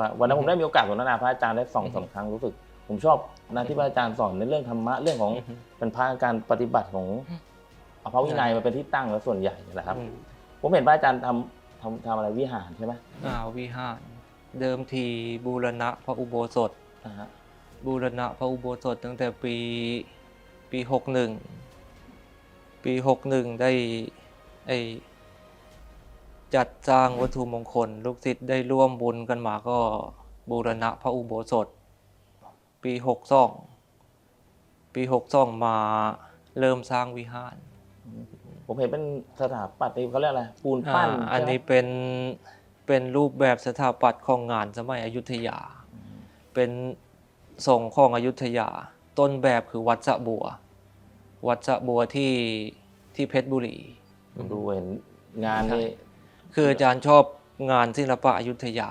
มาวันนั้นผมได้มีโอกาสสนทนาพระอาจารย์ได้สองสามครั้งรู้สึก ผมชอบนะที่พระอาจารย์สอนในเรื่องธรรมะเรื่องของอือฮึเป็นพระการปฏิบัติของอืมเอาพระวินัยมาเป็นที่ตั้งแล้วส่วนใหญ่นะครับอืมผมเห็นพระอาจารย์ทำทำทำอะไรวิหารใช่ไหมอ่าวิหาร เดิมทีบูรณะพระอุโบสถนะฮะบูรณะพระอุโบสถตั้งแต่ปีปีหกหนึ่งปีหกหนึ่งได้ไอ จัดสร้างวัตถุมงคล ลูกศิษย์ได้ร่วมบุญกันมาก็บูรณะพระอุโบสถ ปีหกสองปีหกสองมาเริ่มสร้างวิหาร ผมเห็นเป็นสถาปัตย์เขาเรียกอะไรปูนปั้นอ่าอันใช่ไหมนี้เป็นเป็นรูปแบบสถาปัตย์ของงานสมัยอยุธยา เป็นทรงของอยุธยา ต้นแบบคือวัดสะบัว วัดสะบัวที่ที่เพชรบุรีผมดูเห็นงานนี่ คืออาจารย์ชอบงานศิลปะอยุธยา